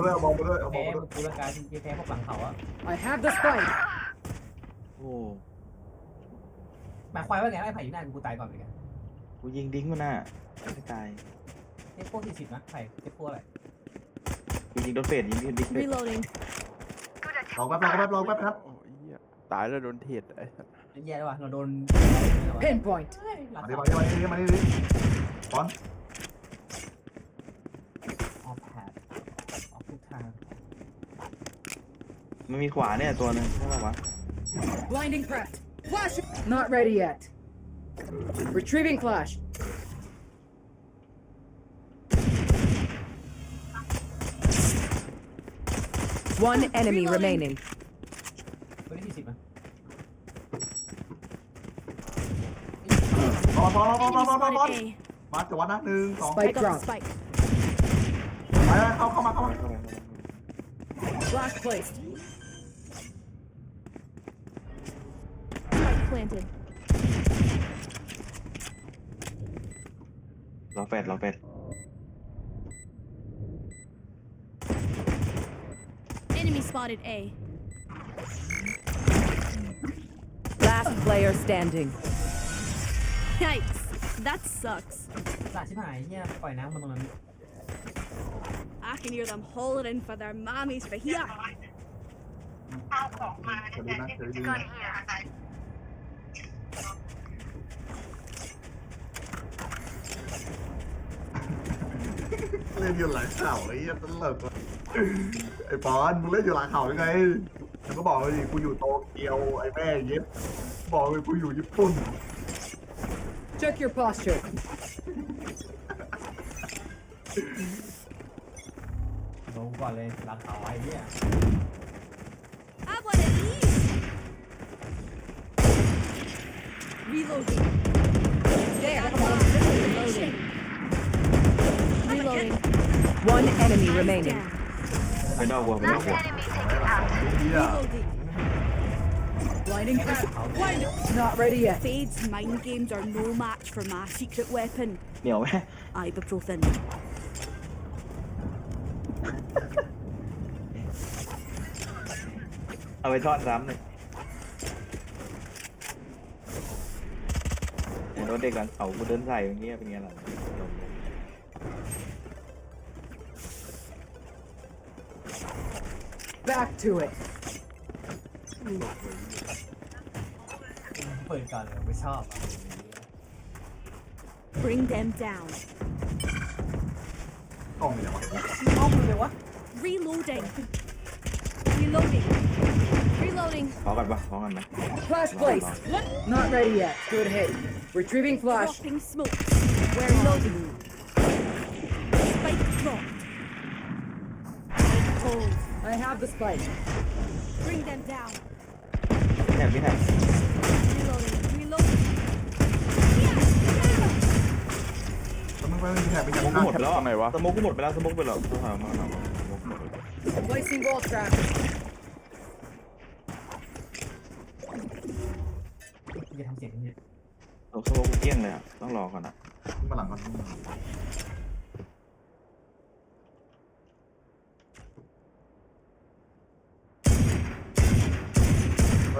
มาด้วยเอาบอลมาด้วยเอาบอแพ้ลมาด้วยกูละกันแพ้พวกหลังเขาอะ I have the spike. โอ้หมายความว่าไงไอ้ไผ่อยู่นั่นกูตายก่อนเลยกันกูยิงดิ้งมันน่ะไม่ตายเจ็บพวกสี่สิบนะไผ่เจ็บพวกอะไรกูยิงโดนเฟดยิงดิ้งเฟด Reloading. ลองแป๊บลองแป๊บลองแป๊บครับโอ้ยเหี้ยตายแล้วโดนเทรดไอ้สัสแย่แล้วว่ะเราโดน Pinpoint. หลังมาดิเขามาดิมาดิมาดิมาดิบอล มันมีขวาเนี่ยตัวหนึงใช่ป่าวะ Blinding prepped. Flash. Not ready yet. Retrieving flash. One enemy remaining. ตัวนี้สี่สิบนะ บอลบอลบอลบอลบอลบอลบอล Spotted A. มาจังหวะนะหนึ่งสอง I Spike got the drop. spike. ไปไปเข้าเข้ามาเข้ามา Flash placed. planted. รอเฟดรอเฟด Enemy spotted A. Last player standing. Yikes. That sucks. สาชิบหายเนี่ยปล่อยน้ำมันตรงนั้น I can hear them hollering for their mammies for here. เดี๋ยวดูนะเดี๋ยวดูนะ เล่นอยู่หลังเข่าไอ้เหี้ยตลกว่ะไอ้ปอนมึงเล่นอยู่หลังเข่ายังไงฉันก็บอกเลยดิกูอยู่โตเกียวไอ้แม่เย็บบอกเลยกูอยู่ญี่ปุ่น Check your posture. โดนก่อนเลยหลังเขาไอ้เนี่ย Have one of these. Reloading. There. Reloading. Reloading. One enemy remaining. Down. ไปนอกวัวไปนอกวัว เหี้ย Reloading. Blinding prepped. Not ready yet. Fade's mind games are no match for my secret weapon, เหนียวไหม ibuprofen. เอาไปทอดซ้ำเลยเดี๋ยวโดนเด็กหลังเขากูเดินใส่อย่างเงี้ยเป็นไงล่ะ Back to it. เปิดก่อนเลยไม่ชอบอะ Bring them down. กล้องเนี่ยวะมองมึงเลยวะ Reloading. Reloading. Reloading. ขอกันปะขอกันไหม Flash placed. Not ready yet. Good hit. Retrieving flash. Dropping smoke. We're loading. Spike dropped. Hold. I have the spike. Bring them down. แถบพี่แถบ Reloading. Reloading. แล้วมึงไปมึงแถบไปสจากโมกกูข้างหมดไปแล้วทำไมวะสโมกกูหมดไปแล้วสโมกไปแล้วสโมกมามามาสโมกหมดไปแล้ว Placing wall trap. จะทำเสียงอย่างนี้โอ้สโมกกูเกลี้ยงเลยอะต้องรอก่อนอะมึงมาหลังก่อน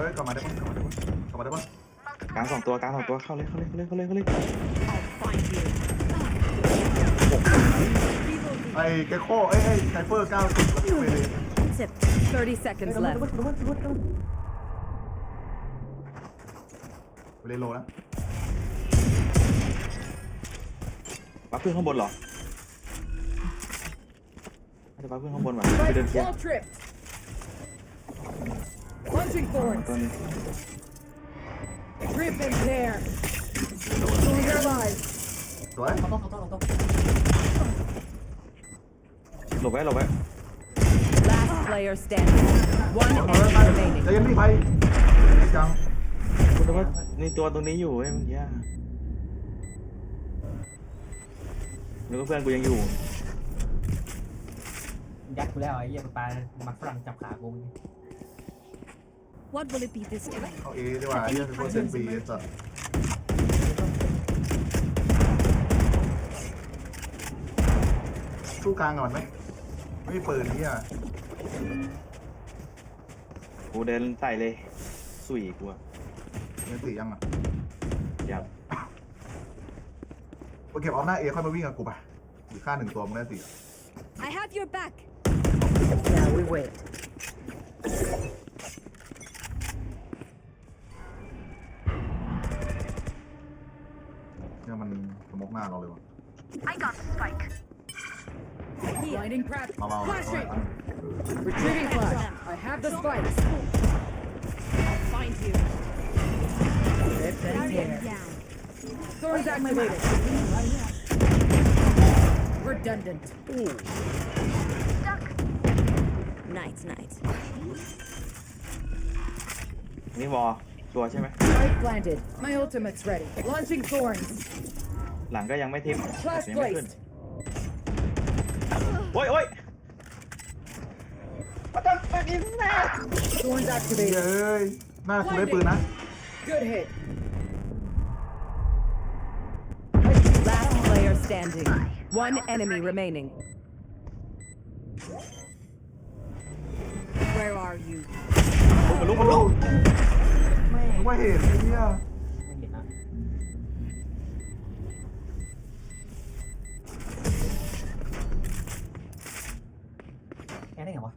ฮ้ยกลับมาได้ปะกลับมาได้ปะกลับมาได้ปะกลางสองตัวกลางสองตัวเข้าเลยเข้าเลยเข้าเลยเข้าเลยเข้าเลย I'll find you. Reloading. ไอ้แกโค้เอ้ยไอ้ไซเฟอร์เก้าสิบแล้วไปเลย Zip. 30 seconds left. ไปเลยโลนะปั๊บเพื่อนข้างบนเหรอจะปั๊บเพื่อนข้างบนว่ะไปเดิน Spike เที่ยว wall tripped. Plunging forward. ตัวนี้ Rip and tear. Killing their lives. สวยเขาต้องเขาต้องเขาต้องหลบไว้หลบไว้ Last player standing. One เออ enemy ไปใจ remaining. เย็นพี่ไปจังกูแต่ว่าในตัวตรงนี้อยู่เว้ยเมื่อกี้แล้วก็เพื่อนกูยังอยู่ ยัดกูแล้วไอ้เหี้ยปลามักฝรั่งจับขากู What will it be this time? เอาเอดีกว่าไอ้เหี้ยเป็นคนเซนปีไอ้สัสสู้กลางก่อนไหมไม่มีปืนนี่อะกูเดินใส่เลย สุยกูอะเงินตียังอะอยากไปเก็บเอาหน้าเอค่อยมาวิ่งกับกูไปอีกค่าหนึ่งตัวมึงได้สี่ I have your back. Now we wait. หน้าเราเลยวะ Blinding crack. มาเบาๆ Flashing. Retrieving flash. I have the spikes. I'll find you. Rip and tear. Down. Thorns activated. Redundant. Night, night. นี่วอชัวร์ใช่ไหม Spike planted. My ultimate's ready. Launching thorns. หลังก็ยังไม่ทิม Flash ยังไม่ขึ้น placed. โอ้ยโอ้ย Thorns เฮ้ activated. ยหน้ากูได้ปืนนะ Good hit. Last player standing. One enemy remaining. Where are you? มันลุกมันลุกแม่มึงว่าเห็นไอ้เนี่ย แกได้ไงวะ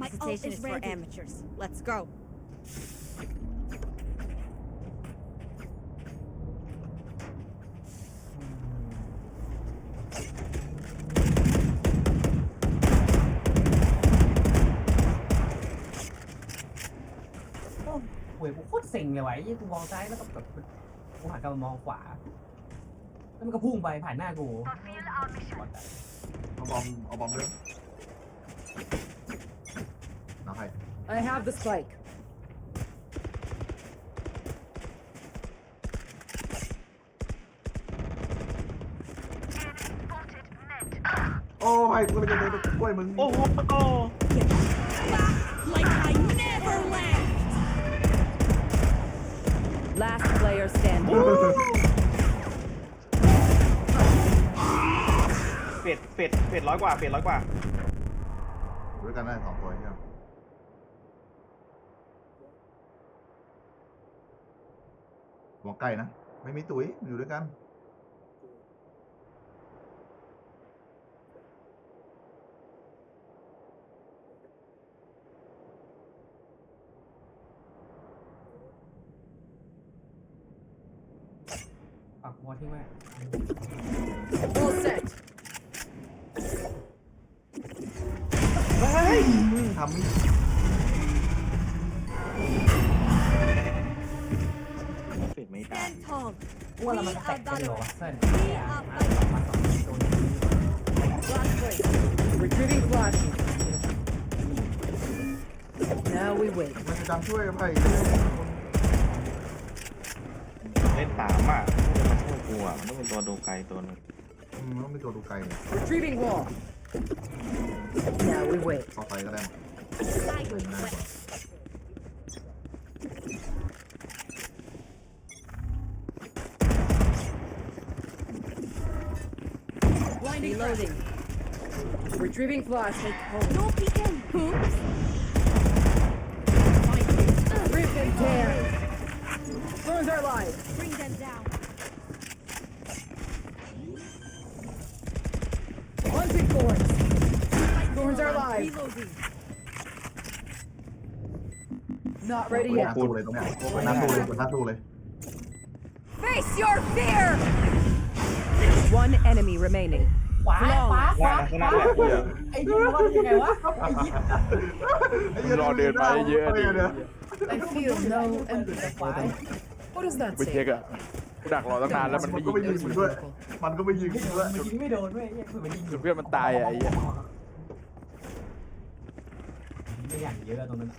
My ult is for amateurs. Let's go. โอ้โหกูโคตรเซ็งเลยว่ะไอ้เหี้ยกูมองซ้ายแล้วก็แบบกูหันกลับมามองขวา แล้วมันก็พุ่งไปผ่านหน้ากู เอาบอมเอาบอมเลยน้าใคร I have the spike. โอ้ยกูเลยจะเดินไปกล้วยมึง โอ้โห Like I never left. Last player standing. เฟดเฟดเฟดร้อยกว่าเฟดร้อยกว่าอยู่ด้วยกันได้สองตัวใช่ไหมหัวไก่นะ ไม่มีตุ๋ยอยู่ด้วยกัน ปักวอทิ้งไว้ All set. เฮ้ยมึง ทำนี่เฟดไม่ตาย Stand tall. กูว่าเรามันแตกกันเลยวะเส้น We are fighting. มาสองโดน Flash placed. Retrieving flash. Now we wait. มันจะจำช่วยไผ่เล่นสามอะถ้าจะมาช่วยกูอะมันต้องเป็นตัวดูไกลตัวหนึงอืมต้องมีตัวดูไกลเนี่ย Retrieving wall. Now we wait. เข้าไปก็ได้ I will wet. Blinding crack. Reloading. Retrieving flash. No peeking. Oops. Rip and tear. Thorns are live. Bring them down. Thorns. Thorns are Hold live. Reloading. Not ready หน้า yet. ตู้เลยตรงเนี้ยหน้าตู้เลยบนหน้าตู้เลย Face your fear. One enemy remaining. ขวาขวาขวาข้างหน้าขวาข้างหน้าไอ้เหี้ยว่ามันยังไงวะไอ้เหี้ยไอ้หี้ยรอเดินไปเยอะดิ I feel no empathy for them. What does that ไปเช็ค say? อะกูดักรอตั้งนานแล้วมันมัไม่นยิก็งไม่ยิงมึงด้วย มันก็ไม่ยิงไม่มึโดงนด้วยมันยิงไม่โดนเว้ยไอ้เหี้ยคือมันยิงจนเพื่อนมันตายอะไอ้เหี้ยไม่อย่างเยอะตรงนั้น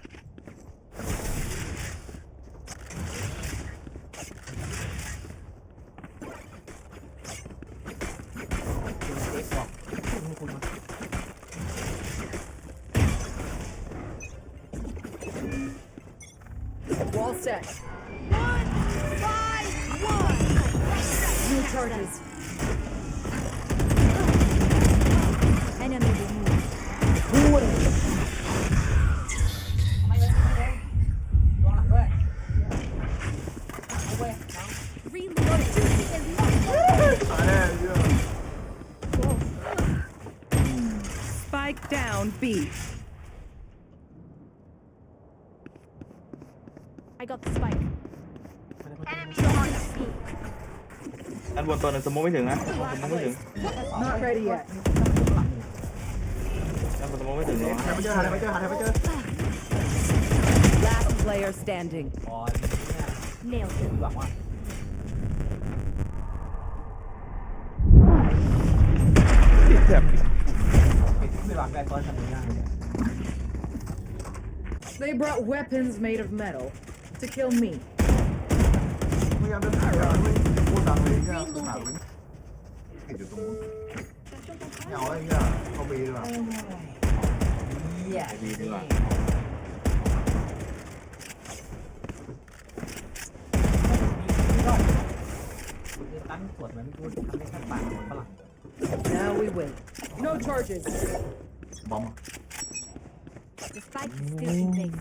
Spike down B. I got the spike. ด้านบนตัวหนึงสมมติไม่ถึงนะสมมติไม่ถึง Not ready yet. ด้านบนสมมติไม่ถึงเนาะหาไม่เจอหาไม่เจอหาไม่เจอ Last player standing. บอลเนี่ย Nailed คือ it. หวังว่าแซ่บไม่หวังได้ตอน ทำงานเนี่ย They brought weapons made of metal to kill me. พยายามเดินหาแล้วไม่พูดดังเลยเนี่ยหาไม่ติดอยู่ตรงนู้นไม่เอาอะไรเงี้ยเข้าไปดีกว่าเหี้ยไปดีดีกว่า ตั้งสวดเหมือนกูทำได้แค่ปากฝรั่ง Now we wait. No charges. Bomb. The fight is still in place.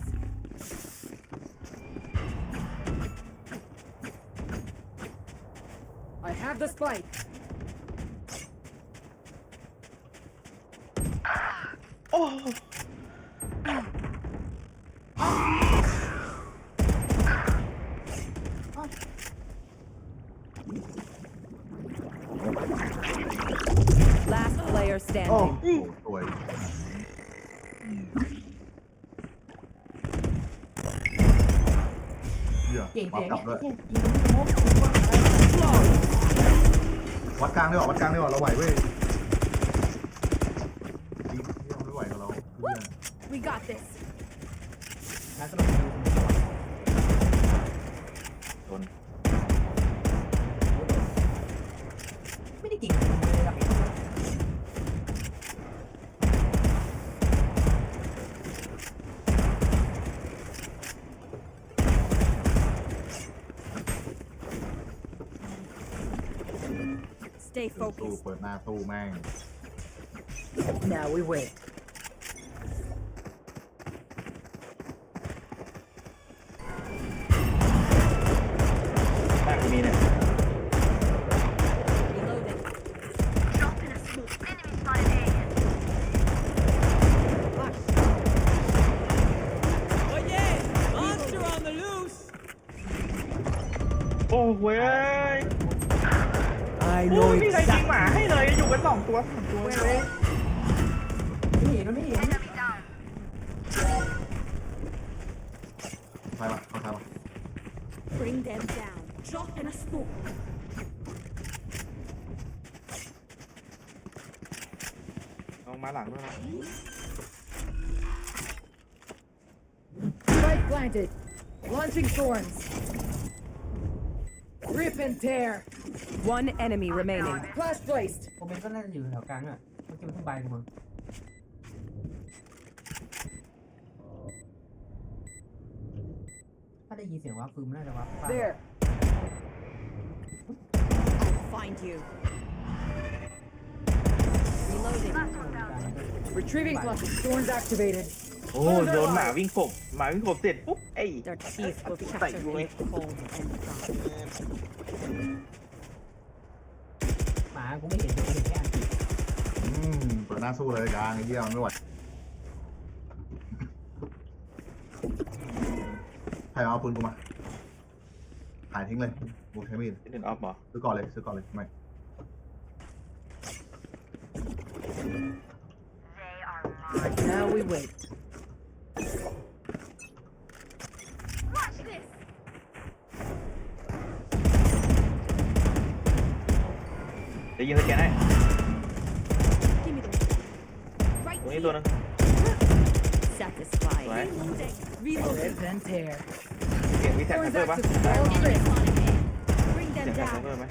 I have the spike. Oh! หี้ย เก่ง วัด เก่ง กลับด้วย Stay ตู้ focused. เปิดหน้าตู้แม่ง Now we wait. Down. Drop in a smoke. ลองมาหลังด้วยนะ Spike planted. Launching thorns. Rip and tear. One enemy remaining. Flash placed. ผมเป็นก็น่าจะอยู่แถวกลางอะเมื่อกี้มันเพิ่งใบกูมาถ้าได้ยินเสียงว่าฟืมน่าจะว่า There. I'll find you. Reloading. Retrieving flash. Thorns activated. โอ้โดนหมาวิ่งกบหมาวิ่งกบเสร็จปุ๊บไอ้ Their teeth will ใส่กูไง cold and หมากูไม่เห็นกูเห็นแค่อันติอืมเปิดหน้าสู้เลยกลางไอ้เหี้ยมันไม่ไหวใครเอาปืนกูมา หายทิ้งเลยกูใช้มีดเดินออฟเหรอซื้อก่อนเลยซื้อก่อนเลยทำไม Now we wait. Watch this. เดี๋ยวยิงสแกนให้ Give me those. Right ตรงนี้ here. ตัวนึง satisfied. ไว้ Reloading. Reloading. Rip and tear. เก่งมีแท็ก Thorns เตอร์ปะ active. All straight. Bring เก่ง them แท็ก down. เตอร์ไหม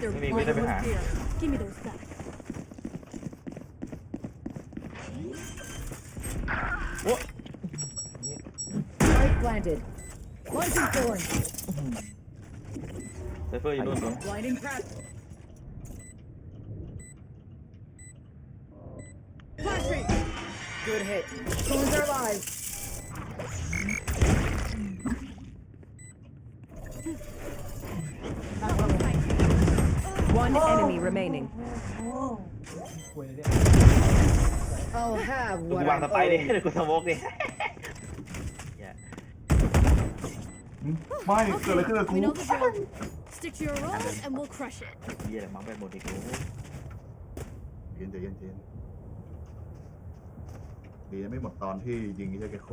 They're Maybe we right never have. here. Give me those back. โอ้ Spike planted. Launching thorns. ไซเฟอร์อยู่นู่นตัว Blinding crash. Flashing. Good hit. Thorns are alive. One One enemy remaining. หวยเลยเนี่ย I'll have กู what วาง I'm สไปดิ owed. เดี๋ยวกูสโมกดิเหี้ยไม่เกิดอะไรขึ้นกับกู We know the drill. Stick to your roles and we'll crush it. เหี้ยอะไรมังไปหมดอีกกูเย็นใจเย็นใจเย็นดีนะไม่หมดตอนที่ยิงไอ้เจ้าแกโค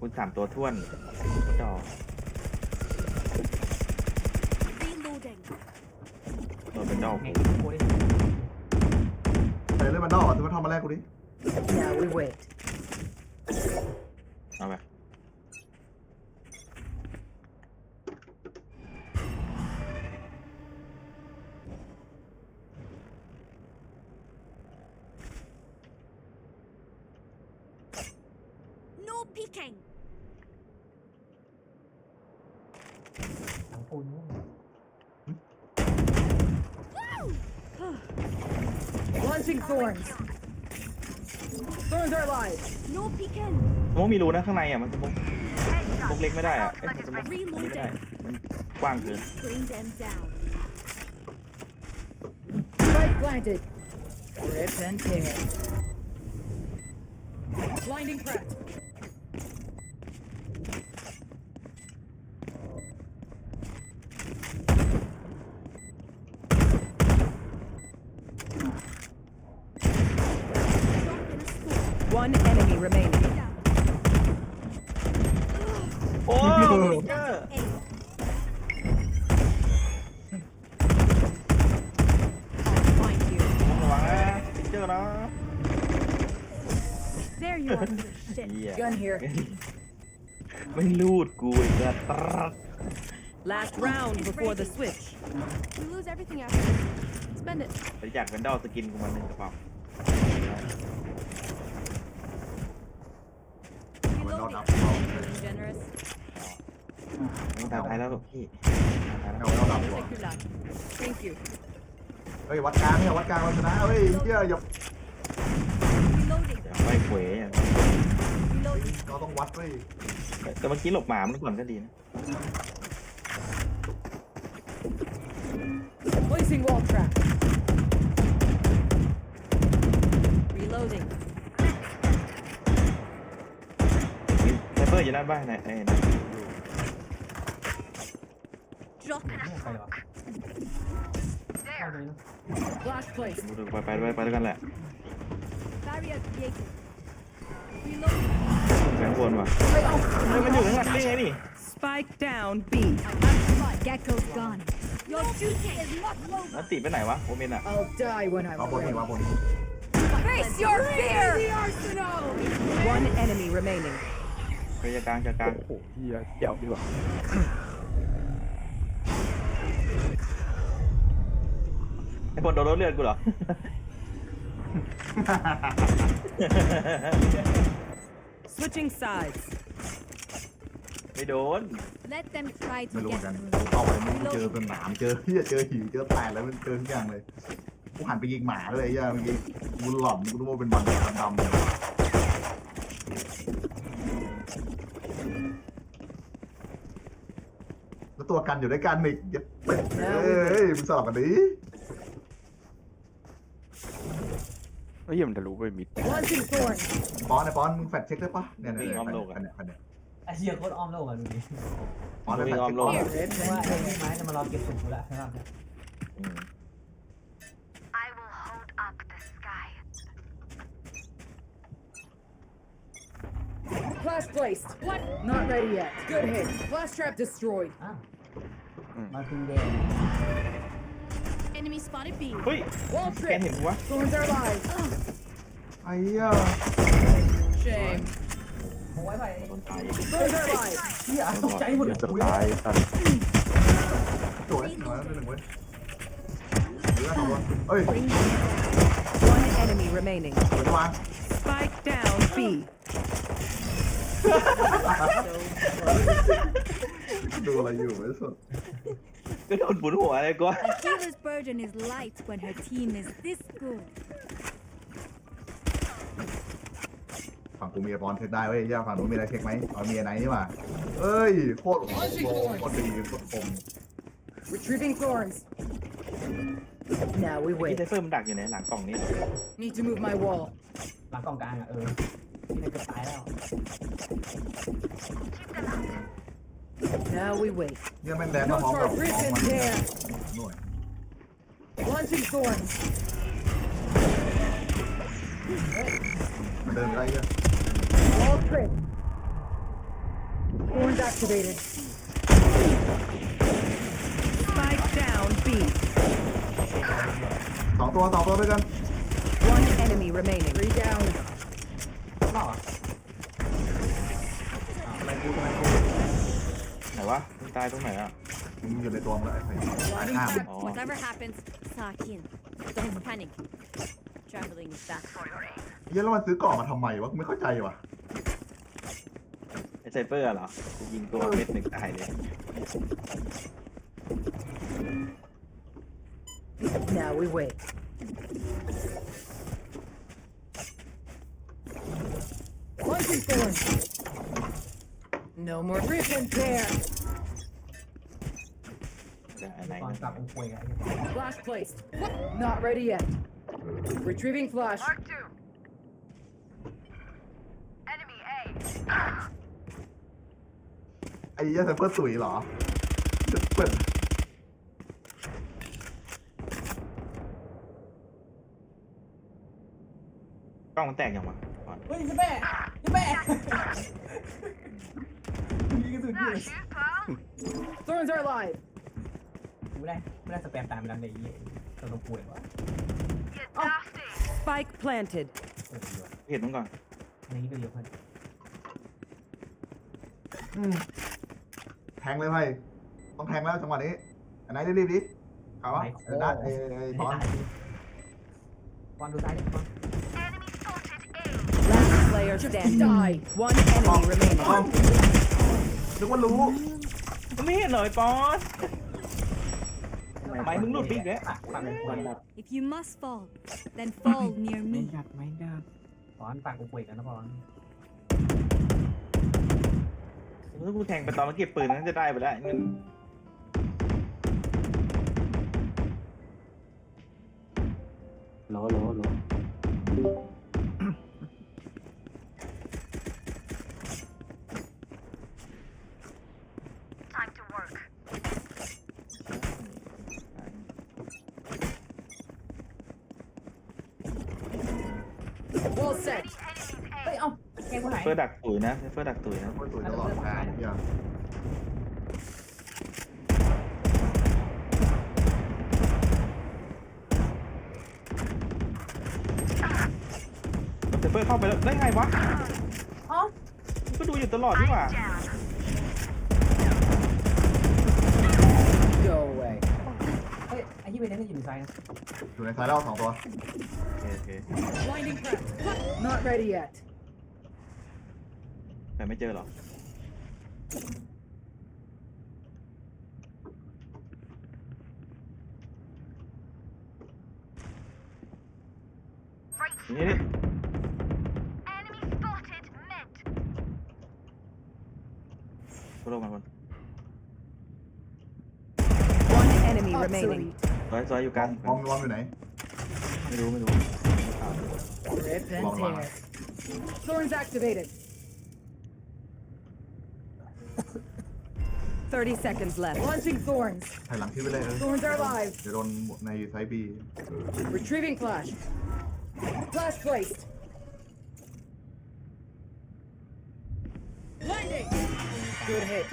คุณสามตัวท่วนจอ Reloading. โดน เป็นดอกแม่งกูได้ใส่เล่นมันนอกถือว่าทำมาแรกกูดิ Now we wait. เอาไป No peeking. สังปูน Launching thorns. Thorns are live. No peeking. สโมกมีรูนะข้างในอะมันสโมกสโมกเล็กไม่ได้อะเอ้ยสโมกเล็กไม่ได้มันกว้างเกิน Bring them down. Spike planted. Rip and tear. Blinding crack. One enemy remaining. โอ้ย Eight. ระวังนะพิเจอร์นะ There you are. Shit. เหี้ย Gun here. ไม่รูดกูอีกแล้วตรัส Last round before the switch. We lose everything after this. Spend it. บริจาคเป็นดอลสกินกูมาหนึ่งกระเป๋า เอามันนอกนับ Being generous. ไม่ตามท้ายแล้วหรอกพี่ตามท้ายแล้วเอามันนอกนับดีกว่า Teşekkürler. Thank you. เฮ้ยวัดกลางเนี่ยวัดกลางเราชนะเฮ้ยเหี้ยอย่า Reloading. เดี๋ยวไปเขวอย่าง Reloading. เราต้องวัดเว้ยแต่เมื่อกี้หลบหมามันก่อนก็ดีนะ Placing wall trap. Reloading. ไซเป อร์อยู่หน้าบ้านไหนไอ้นะ Drop. ไม่ใครหรอเข้าเลยนะ Flash placed. ดูดูไปไปไปไปด้วยกันแหละ Barrier created. Reloading. แบงค์วนว่ะเฮ้ยมันอยู่ข้างหลังได้ไงนี่ Spike down B. Gecko's gone. Your duty is not แล้ว over. ติไปไหนวะโอเมนอะ I'll die when เอา I'm บนนี่ ready. มาบน Face your fear. One enemy remaining. ไปจะกลางจะกลางโอ้โหเฮียเดี๋ยวดีกว่าไอ้บนโดนรถเลือดกูเหรอ Switching sides. ไม่โดน Let them try ไม่ to รู้เหมือน get กัน through. เข้าไปมันเจอเป็นหนามเจอเหี้ยเจอหิวเจอแตกแล้วมันเจอทุกอย่างเลยกูหันไปยิงหมาเลยไอ้เหี้ยเมื่อกี้กูหล่อนกูรู้ว่าเป็นบอลดำๆ แล้วตัวกันอยู่ด้วยกันอีกเย็ดเป็ดเอ้ยมึงสลับกันดิเฮ้ยมันจะรู้ไปมิด Launching thorns. ปอนไอ้ปอนมึงแฟดเช็คได้ปะเนี่ยเนี่ยเนี่ยอันเนี้ยอันเนี้ยไอ้เหี้ยโคตรอ้อมโลกอะดูดิปอนได้แฟดเช็คลงปะ Rip เพราะว่า and ไอ้ tear. พี่ไม้จะมารอเก็บสุกกูแล้วนะครับเนี่ยอืม I will hold up the sky. Flash placed. What? Not ready yet. Good hit. Flash trap destroyed. อ้าวมาถึงแดง Enemy spotted B. เฮ้ย Wall แก trip. เห็นกูวะ Thorns are live. ไอ้เหี้ย Shame. โอ้ยไปโดนตาย Thorns are live. เหี้ยตกใจหมดเลยจะตายสัตว์สวยหน่อยแล้วหนึ่งเว้ยเหลือสองคนเอ้ย One enemy remaining. เดี๋ยววาง Spike down B. ดูอะไรอยู่ไอ้สุดก็โดนบุญหัวเลยกู A healer's burden is light when her team is this good. ฝั่งกูมีไอ้บอลเช็คได้เว้ยย่าฝั่งนู้นมีอะไรเช็คไหมเอามีอะไรนี่หว่าเอ้ยโคตรโหโคตรดีโคตรคม Retrieving thorns. Now we พี่ wait. ไซเฟอร์มันดักอยู่ไหนหลังกล่องนี้ Need to move my wall. หลังกองกลางอะเออที่ นั่นเกือบตายแล้ว Now we wait. เนี่ยแม่งแดนมาพร้อมกับ Not for ของมัน Griffin there. หน่วย Launching thorns. มันเดินไปได้เหี้ย All crit. Thorns activated. Spike down B. สองตัวสองตัวด้วยกัน One enemy remaining. Three down. รอดอะไรกูทำไมกูไหนวะมึงตายตรงไหนอะมึงอยู่ในตัวมึงแล้วไอ้ไอ้ข้ามอ๋อ Whatever happens, sack in. Don't panic. Traveling is back for your aid. เหี้ยแล้วมันซื้อกล่องมาทำไมวะกูไม่เข้าใจว่ะไอไซเฟอร์เหรอกูยิงตัวเม็ดหนึ่งตายเลย Now we wait. Launching thorns. No more rip and tear. จะอันไหน ตอน นะ กลับโอ้โหอ่ะ Flash placed. Not ready yet. Retrieving flash. Mark two. Enemy A. ไอ้เหี้ยเซฟเฟอร์ตุ๋ยเหรอเปิด กล้องมันแตกยังวะก่อน เฮ้ยจะแม่ แม่ยิงกระสุนอยู่ Shoot, pal. Thorns are alive. ไม่ได้ไม่ได้สแปมตามไปดังเลยไอ้เหี้ยตัวตัวป่วยวะ You dusty. Spike planted. เออดีว่ะเห็นมึงก่อนอันนี้ก็เยอะเพื่อนแทงเลยไพ่ต้องแทงแล้วจังหวะนี้ อันไหนรีบๆดิเอาวะเดินได้ไอ้ไอ้บอล บอลดูซ้ายดิบอล Last player standing. die. One enemy remaining. เอานึกว่ารู้มึงไม่เห็นเหรอไอ้ปอนทำไมมึงหลุดบิ๊กแล้วปากปากเป็นป่วย If you must fall, then fall near ไม่ me. ดับไม่ดับบอลปากกูป่วยกันนะบอลถ้ากูแทงไปตอนมันเก็บปืนนั้นจะได้ไปแล้วเงินโหลโหลโหล Time to work. Wall set. Enemies เฮ้ย A. เอ้าแกงคนไหน เฟ อร์ดักตุ๋ยนะเฟอร์ดักตุ๋ยนะเซฟเฟอร์ตุ๋ยตลอดการเหี้ยเซเฟอร์เข้าไปแล้วได้ไงวะเอ้ามึงก็ดูอยู่ตลอดดีกว่า Down. Go away. เฮ้ยไอ้ที่เป็นนั่นอยู่ในซ้ายนะอยู่ในซ้ายแล้วสองตัว โอเคโอเค Blinding crack. Not ready yet. แต่ไม่เจอหรอ Right. นี่นี่ Enemy spotted mid. กูลงมาบน One enemy remaining. Obsolete. ซอยซอยอยู่กลางบอมบอมอยู่ไหนไม่รู้ไม่รู้ Rip and Long tear. Thorns activated. 30 seconds left. Launching thorns. ถ่ายหลังที่ไปเลยเออ Thorns are alive. เดี๋ยวโดนในไซบี Retrieving flash. Flash placed. Blinding. Good hit.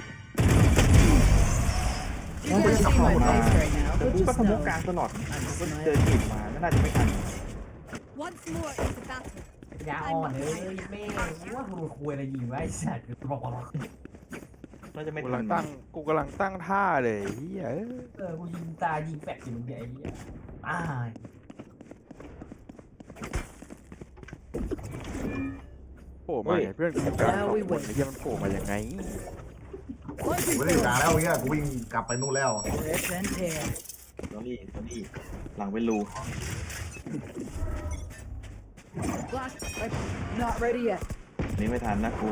You can't see my face right now, แต่ but กูก็ just ทะมุ know. กลางตลอดก็เจอจีบมาก็น่าจะไม่ทัน Once more into battle. ยาอ่อนเลยแม่ว่ามึงคุยอะไรยิงไว้ไอ้สัตว์บอกบอก น่าจะไม่กูทักำลันงตั้งกูกำลังตั้งท่าเลยเฮียเอ้ยเออกูยิงตายิงแฟดอยู่มึงเนี่ยไอ้เหี้ยตายโผล่มาไงเพื่อนกูอยู่กลางสองคนไอ้เหี้ยมันโผล่มายังไง กู Launching ไม่ได้อยู่กลาง thorns. แล้วเงี้ยกูวิ่งกลับไปนู่นแล้ว Rip and tear. ตอนนี้ตอนนี้หลังเป็นรู Flash. Not ready yet. อันนี้ไม่ทันนะกู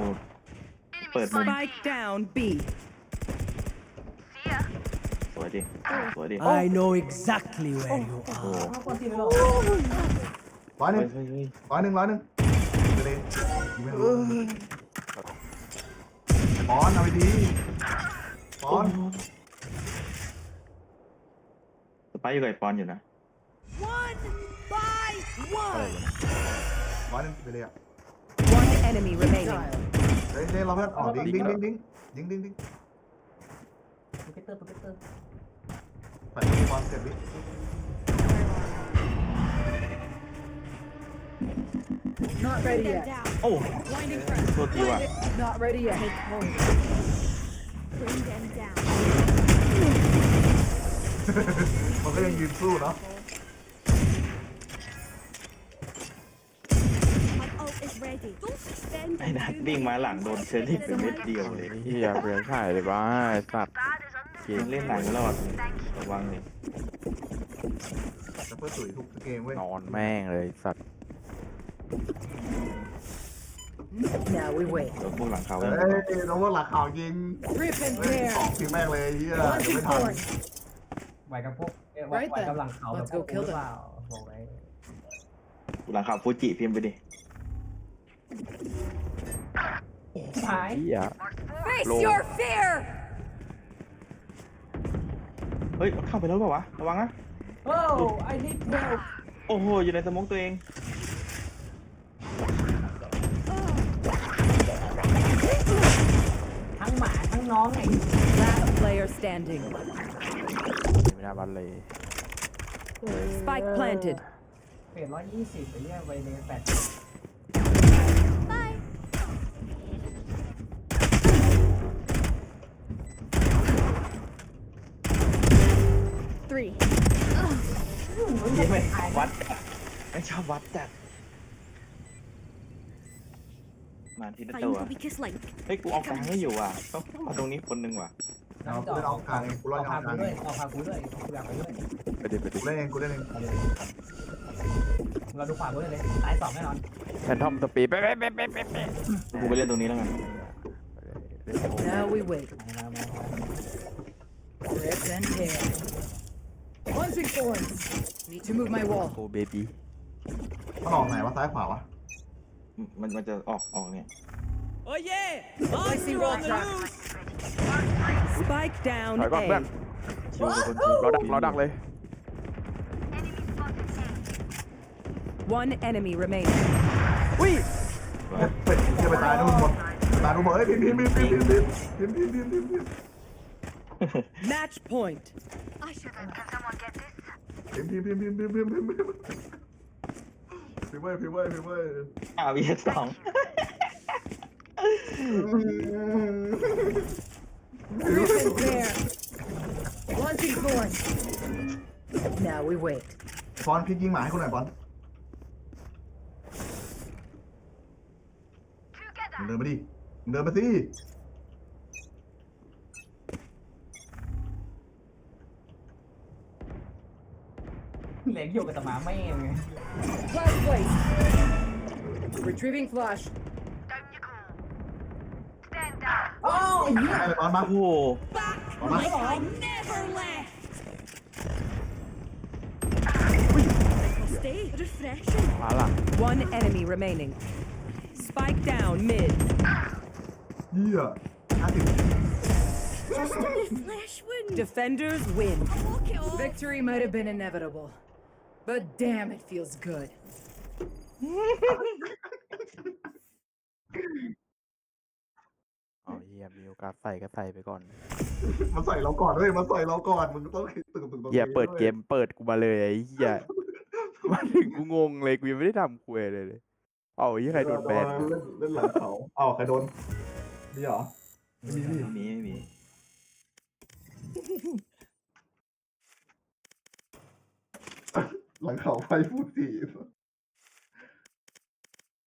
Enemy But- spotted Spike down B. See ya. สวยวยดิสวยดิ I know exactly where you โอ้โห are. เอาคนที่ไม่รอดร้อยหนึ่เฮ้งยเฮ้ยเฮ้ยร้อยหนึ่งร้อยหนึ่งไปเลยยิงไม่รู้ปอนเอาไปดีปอนสไปร์อยู่กับไอ้ปอนอยู่นะ One by one. ร้อยหนึ่งไปเลยอะ One enemy remaining. เฮ้ยเฮ้ยเราเพื่อนอ๋อดิ้งดิ้งดิ้งดิ้งดิ้งดิ้งดิ้งโปรเกตเตอร์โปรเกตเตอร์ไปปอนเสร็จดิ Not ready Them yet. down. โอ้ Blinding front. โทษทีว่ะ Not ready yet. Take hold. Bring them down. มันก็ยังยืนสู้เนาะ ไอ้นัดวิ่งมาหลังโดนเชอรี่ไปเม็ดเดียวเลยเฮียเปลี่ยนถ่ายเลยบ้าไอ้สัตว์เกมเล่นหลังไม่รอดระวังเลยจะเพื่อตุ๋ยทุกเกมเว้ยนอนแม่งเลยสัตว์ Now we wait. โดนพวกหลังเขาเฮ้แล้วยเราว่าหลักข่าวยิง Rip and เฮ้ย tear. สองทีแม่งเลยเฮียเดี๋ยว Launching ไม่ทัน forward. ไหวกับพวกเอ้ยไหว Right ไหวกับหลังเขา then. Let's แบบ go พวก kill หรือ them. เปล่าบอกไว้ หลังเขาฟูจิพิมพ์ไปดิ หายเฮีย Face Lord. your fear. เฮ้ยมันเข้าไปแล้วเปล่าวะ ระวังนะ โอ้ I need help โอ้โห อยู่ในสมองตัวเอง ทั้งหมาทั้งน้องไง Last player standing. ไม่น่าบันเลย Spike planted. เปลี่ยนร้อยยี่สิบไปเรื่อยไปเลยแปด Three. นี่ไม่วัดจัดไม่ชอบวัดจัดมาทีละ Find ตัว the weakest link. เฮ้ยกูเอากลางไม่อยู่อะต้องมาตรงนี้คนหนึงว่ะเอากูเล่นเอากลางเองกูเล่นเอาเอาพากลางกูเอด้วยงเอาพากูด้วยกูอยากไปด้วย ไปดิไปดิกูเล่นเองกูเล่นเองเอาเลยเราดูขวากูด้วยเลยตายสองแน่นอนแฟนทอมสปีดไปไปไปไปไปไปกูไปเล่นตรงนี้แล้วกัน Now we wait. มามามา Rip and tear. Launching forward. Need to move my wall. โอ้เบบี้มันออกไหนวะซ้ายขวาวะมันมันจะออกออกเนี่ย Placing roll trap. Spike down ถอยก่อนเพื่อน A. ชิวเป็นคนชิวเราดักเราดักเลย One enemy remaining. อุ้ยเฮ้ยเป็ดเฮียไปตายนู่นหมดไปตายนู่นหมดเฮ้ยพิมพ์พิมพ์พิมพ์พิมพ์พิมพ์พิมพ์พิมพ์พิมพ์พิมพ์พิมพ์ Match point. I shouldn't. Can someone get this? พิมพ์พิมพ์พิมพ์พิมพ์พิมพ์พิมพ์พิมพ์พิมพ์พิมพ์ไว้พิมพ์ไว้พิมพ์ไว้อ่าวีสอง Rip and tear. Launching forward. Now we wait. บอลพลิกยิงหมาให้กูหน่อยบอล Together. มึงเดินมาดิเดินมาสิ เหล็กอยู่กับตะหมาแม่งไง Flash place. Retrieving flash. Down you go. Stand down. โอ้ย ให้ไปบอลมา โอ้โห บอลมา Like I never left. Stay refreshing. มาหลัง One enemy remaining. Spike down mid. เฮียห้าสิบ Just the flesh wound. Defenders win. Walk it off. Victory might have been inevitable. But damn, it feels good. อ๋อเฮียมีโอกาสใส่ก็ใส่ไปก่อนมาใส่เราก่อนเฮ้ยมาใส่เราก่อนมึงต้องคิดตึกตึกตรงเฮียนี้เปิดว้เกมเปิดกูมาเลยไอ้เฮียมาถึงกูงงเลยกูยังไม่ได้ทำคุยเลยเลยเอ้าเฮียใครโดนแบนเล่นเล่นหลังเขาเอ้าใครโดนนี่เหรอไม่มีนี่ไม่มีไม่มี หลังเขาไฟพูดจีบ